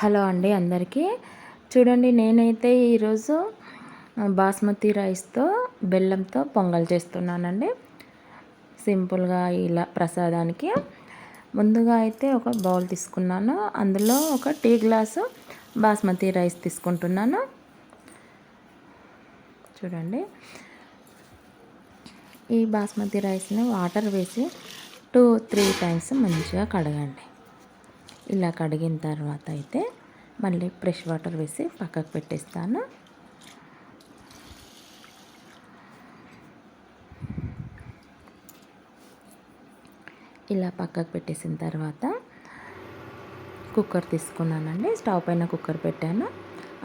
Hello అండి అందరికీ. చూడండి నేనైతే ఈరోజు బాస్మతి రైస్తో బెల్లంతో పొంగల్ చేస్తున్నానండి. సింపుల్గా ఇలా ప్రసాదానికి. ముందుగా అయితే ఒక బౌల్ తీసుకున్నాను. అందులో ఒక టీ గ్లాసు బాస్మతి రైస్ తీసుకుంటున్నాను. చూడండి. ఈ బాస్మతి రైస్ని వాటర్ వేసి టూ త్రీ టైమ్స్ మంచిగా కడగండి. ఇలా కడిగిన తర్వాత అయితే మళ్ళీ ఫ్రెష్ వాటర్ వేసి పక్కకు పెట్టేస్తాను. ఇలా పక్కకు పెట్టేసిన తర్వాత కుక్కర్ తీసుకున్నానండి. స్టవ్ పైన కుక్కర్ పెట్టాను.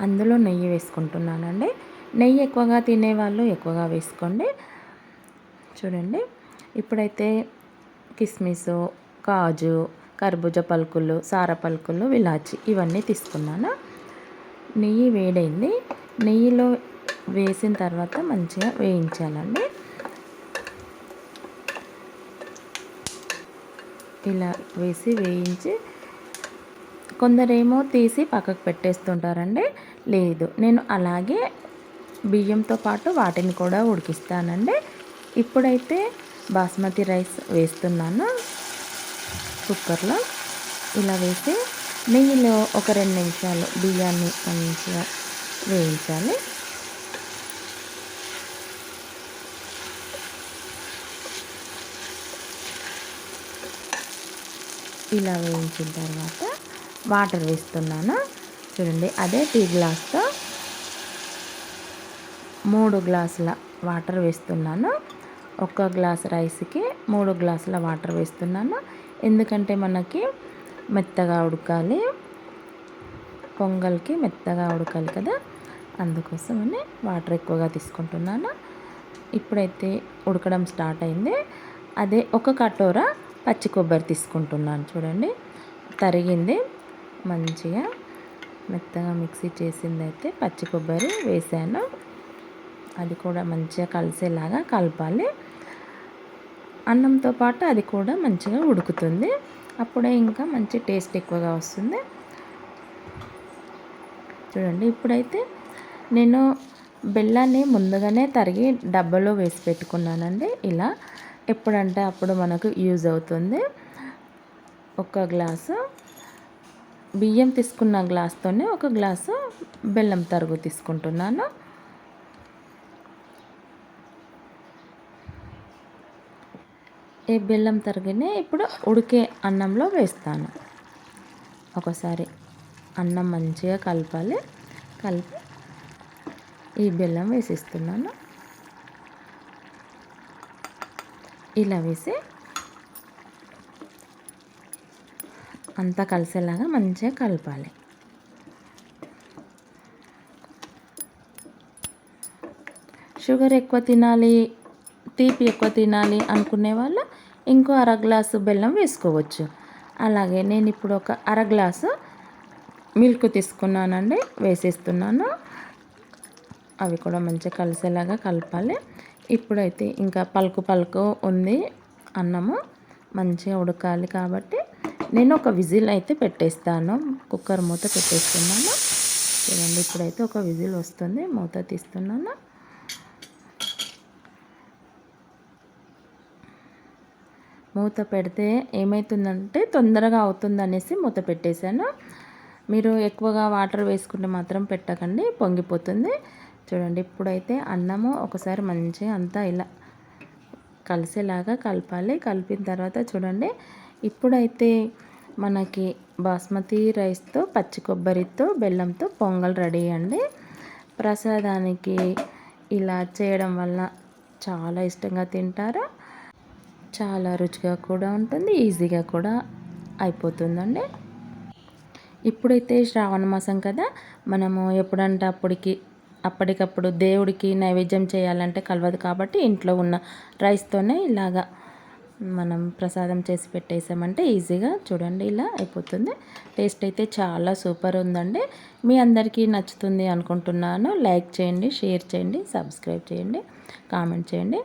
అందులో నెయ్యి వేసుకుంటున్నానండి. నెయ్యి ఎక్కువగా తినేవాళ్ళు ఎక్కువగా వేసుకోండి. చూడండి. ఇప్పుడైతే కిస్మిస్ కాజు కర్బూజ పలుకులు సార పలుకులు విలాచి ఇవన్నీ తీసుకున్నాను? నెయ్యి వేడైంది. నెయ్యిలో వేసిన తర్వాత మంచిగా వేయించాలండి. ఇలా వేసి వేయించి కొందరేమో తీసి పక్కకు పెట్టేస్తుంటారండి. లేదు నేను అలాగే బియ్యంతో పాటు వాటిని కూడా ఉడికిస్తానండి. ఇప్పుడైతే బాస్మతి రైస్ వేస్తున్నాను. కుక్కర్లో ఇలా వేసి నెయ్యిలో ఒక రెండు నిమిషాలు బియ్యాన్ని మంచిగా వేయించాలి. ఇలా వేయించిన తర్వాత వాటర్ వేస్తున్నాను. చూడండి అదే టీ గ్లాస్తో మూడు గ్లాసుల వాటర్ వేస్తున్నాను. ఒక గ్లాస్ రైస్కి మూడు గ్లాసుల వాటర్ వేస్తున్నాను. ఎందుకంటే మనకి మెత్తగా ఉడకాలి. పొంగల్కి మెత్తగా ఉడకాలి కదా. అందుకోసమని వాటర్ ఎక్కువగా తీసుకుంటున్నాను. ఇప్పుడైతే ఉడకడం స్టార్ట్ అయింది. అదే ఒక కటోర పచ్చి కొబ్బరి తీసుకుంటున్నాను చూడండి. తరిగింది. మంచిగా మెత్తగా మిక్సీ చేసింది అయితే పచ్చి కొబ్బరి వేసాను. అది కూడా మంచిగా కలిసేలాగా కలపాలి. అన్నంతో పాటు అది కూడా మంచిగా ఉడుకుతుంది. అప్పుడే ఇంకా మంచి టేస్ట్ ఎక్కువగా వస్తుంది. చూడండి ఇప్పుడైతే నేను బెల్లాన్ని ముందుగానే తరిగి డబ్బాలో వేసి పెట్టుకున్నానండి. ఇలా ఎప్పుడంటే అప్పుడు మనకు యూజ్ అవుతుంది. ఒక గ్లాసు బియ్యం తీసుకున్న గ్లాస్తోనే ఒక గ్లాసు బెల్లం తరుగు తీసుకుంటున్నాను. ఈ బెల్లం తరిగిని ఇప్పుడు ఉడికే అన్నంలో వేస్తాను. ఒకసారి అన్నం మంచిగా కలపాలి. కలిపి ఈ బెల్లం వేసిస్తున్నాను. ఇలా వేసి అంతా కలిసేలాగా మంచిగా కలపాలి. షుగర్ ఎక్కువ తినాలి తీపి ఎక్కువ తినాలి అనుకునే వాళ్ళు ఇంకో అర గ్లాసు బెల్లం వేసుకోవచ్చు. అలాగే నేను ఇప్పుడు ఒక అర గ్లాసు మిల్క్ తీసుకున్నానండి వేసేస్తున్నాను. అవి కూడా మంచిగా కలిసేలాగా కలపాలి. ఇప్పుడైతే ఇంకా పలుకు పలుకు ఉంది అన్నము మంచిగా ఉడకాలి కాబట్టి నేను ఒక విజిల్ అయితే పెట్టేస్తాను. కుక్కర్ మూత పెట్టేస్తున్నాను. చూడండి ఇప్పుడైతే ఒక విజిల్ వస్తుంది మూత తీస్తున్నాను. మూత పెడితే ఏమవుతుందంటే తొందరగా అవుతుందనేసి మూత పెట్టేశాను. మీరు ఎక్కువగా వాటర్ వేసుకుంటే మాత్రం పెట్టకండి పొంగిపోతుంది. చూడండి ఇప్పుడైతే అన్నము ఒకసారి మంచిగా అంతా ఇలా కలిసేలాగా కలపాలి. కలిపిన తర్వాత చూడండి ఇప్పుడైతే మనకి బాస్మతి రైస్తో పచ్చి కొబ్బరితో బెల్లంతో పొంగల్ రెడీ అండి. ప్రసాదానికి ఇలా చేయడం వల్ల చాలా ఇష్టంగా తింటారు. చాలా రుచిగా కూడా ఉంటుంది ఈజీగా కూడా అయిపోతుందండి. ఇప్పుడైతే శ్రావణ మాసం కదా మనము ఎప్పుడంటే అప్పటికి అప్పటికప్పుడు దేవుడికి నైవేద్యం చేయాలంటే కలవదు కాబట్టి ఇంట్లో ఉన్న రైస్తోనే ఇలాగా మనం ప్రసాదం చేసి పెట్టేసామంటే ఈజీగా చూడండి ఇలా అయిపోతుంది. టేస్ట్ అయితే చాలా సూపర్ ఉందండి. మీ అందరికీ నచ్చుతుంది అనుకుంటున్నాను. లైక్ చేయండి షేర్ చేయండి సబ్స్క్రైబ్ చేయండి కామెంట్ చేయండి.